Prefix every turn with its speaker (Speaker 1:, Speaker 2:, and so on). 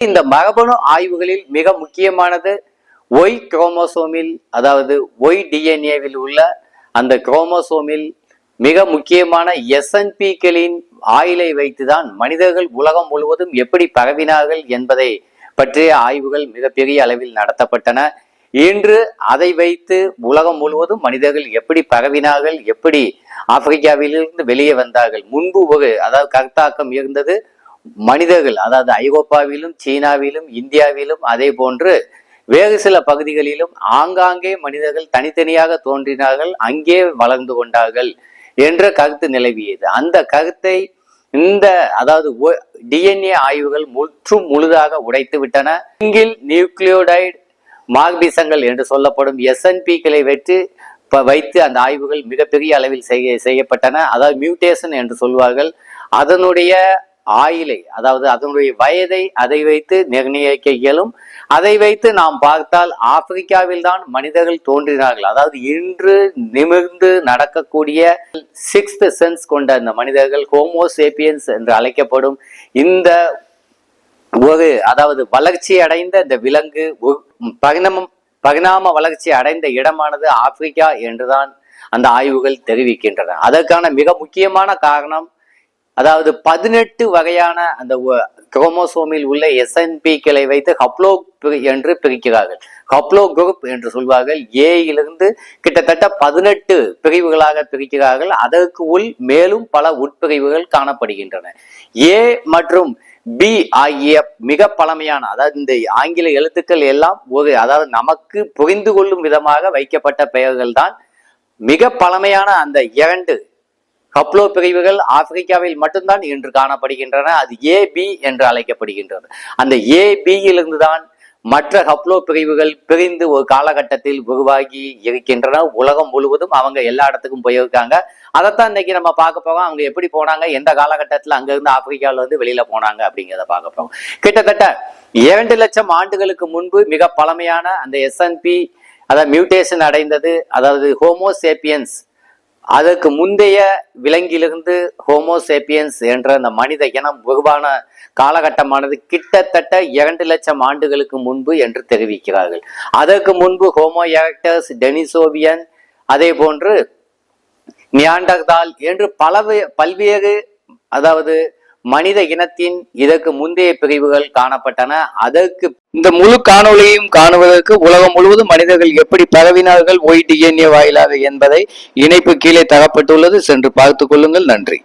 Speaker 1: இந்த மரபணு ஆய்வுகளில் மிக முக்கியமானது ஒய் குரோமோசோமில் அதாவது ஒய் டிஎன்ஏவில் உள்ள அந்த குரோமோசோமில் மிக முக்கியமான எஸ்என்பிக்களின் ஆயிலை வைத்துதான் மனிதர்கள் உலகம் முழுவதும் எப்படி பரவினார்கள் என்பதை பற்றிய ஆய்வுகள் மிகப்பெரிய அளவில் நடத்தப்பட்டன. இன்று அதை வைத்து உலகம் முழுவதும் மனிதர்கள் எப்படி பரவினார்கள் எப்படி ஆப்பிரிக்காவிலிருந்து வெளியே வந்தார்கள் முன்பு ஒரு அதாவது கருத்தாக்கம் இருந்தது மனிதர்கள் அதாவது ஐரோப்பாவிலும் சீனாவிலும் இந்தியாவிலும் அதே போன்று வேறு சில பகுதிகளிலும் ஆங்காங்கே மனிதர்கள் தனித்தனியாக தோன்றினார்கள் அங்கே வளர்ந்து கொண்டார்கள் என்ற கருத்து நிலவியது. அந்த கருத்தை இந்த அதாவது டிஎன்ஏ ஆய்வுகள் முற்றும் முழுதாக உடைத்து விட்டன. சிங்கிள் நியூக்ளியோடைடு மார்பிசங்கள் என்று சொல்லப்படும் எஸ்என்பிக்களை வைத்து ப- வைத்து அந்த ஆய்வுகள் மிகப்பெரிய அளவில் செய்ய செய்யப்பட்டன. அதாவது மியூட்டேஷன் என்று சொல்வார்கள். அதனுடைய ஆயிலை அதாவது அதனுடைய வயதை அதை வைத்து நிர்ணயிக்க இயலும். அதை வைத்து நாம் பார்த்தால் ஆப்பிரிக்காவில் தான் மனிதர்கள் தோன்றினார்கள். அதாவது இன்று நிமிர்ந்து நடக்கக்கூடிய சிக்ஸ்த் சென்ஸ் கொண்ட இந்த மனிதர்கள் ஹோமோசேப்பியன்ஸ் என்று அழைக்கப்படும் இந்த ஒரு அதாவது வளர்ச்சி அடைந்த இந்த விலங்கு ஒரு பரிணாமம் பரிணாம வளர்ச்சி அடைந்த இடமானது ஆப்பிரிக்கா என்றுதான் அந்த ஆய்வுகள் தெரிவிக்கின்றன. அதற்கான மிக முக்கியமான காரணம் அதாவது பதினெட்டு வகையான அந்த குரோமோசோமில் உள்ள எஸ்என்பிக்களை வைத்து ஹப்ளோ என்று பிரிக்கிறார்கள். ஹப்ளோ குரூப் என்று சொல்வார்கள். ஏயிலிருந்து கிட்டத்தட்ட பதினெட்டு பிரிவுகளாக பிரிக்கிறார்கள். அதற்கு உள் மேலும் பல உட்பிரிவுகள் காணப்படுகின்றன. ஏ மற்றும் பி ஆகிய மிக பழமையான அதாவது இந்த ஆங்கில எழுத்துக்கள் எல்லாம் ஒரு அதாவது நமக்கு புரிந்து கொள்ளும் விதமாக வைக்கப்பட்ட பெயர்கள் தான் மிக பழமையான அந்த இரண்டு கப்லோ பிரிவுகள் ஆப்பிரிக்காவில் மட்டும்தான் இன்று காணப்படுகின்றன. அது ஏபி என்று அழைக்கப்படுகின்றது. அந்த ஏபியிலிருந்து தான் மற்ற ஹப்ளோ பிரிவுகள் பிரிந்து ஒரு காலகட்டத்தில் உருவாகி இருக்கின்றன. உலகம் முழுவதும் அவங்க எல்லா இடத்துக்கும் போயிருக்காங்க. அதைத்தான் இன்னைக்கு நம்ம பார்க்க போகிறோம் அவங்க எப்படி போனாங்க? எந்த காலகட்டத்தில் அங்கிருந்து ஆப்பிரிக்காவில் வந்து வெளியில போனாங்க அப்படிங்கிறத பார்க்க போகிறோம் கிட்டத்தட்ட இரண்டு லட்சம் ஆண்டுகளுக்கு முன்பு மிக பழமையான அந்த எஸ்என்பி அதாவது மியூட்டேஷன் அடைந்தது. அதாவது ஹோமோசேப்பியன்ஸ் அதற்கு முந்தைய விலங்கிலிருந்து ஹோமோசேப்பியன்ஸ் என்ற அந்த மனித இனம் உருவான காலகட்டமானது கிட்டத்தட்ட இரண்டு லட்சம் ஆண்டுகளுக்கு முன்பு என்று தெரிவிக்கிறார்கள். அதற்கு முன்பு ஹோமோ எரக்டர்ஸ் டெனிசோவியன் அதே போன்று நியாண்டர்தால் என்று பல பல்வேறு அதாவது மனித இனத்தின் இதற்கு முந்தைய பிரிவுகள் காணப்பட்டன. அதற்கு இந்த முழு காணொளியையும் காணுவதற்கு உலகம் முழுவதும் மனிதர்கள் எப்படி பரவினார்கள் ஒய் டிஎன்ஏ வாயிலாக என்பதை இணைப்பு கீழே தரப்பட்டுள்ளது. சென்று பார்த்துக் கொள்ளுங்கள். நன்றி.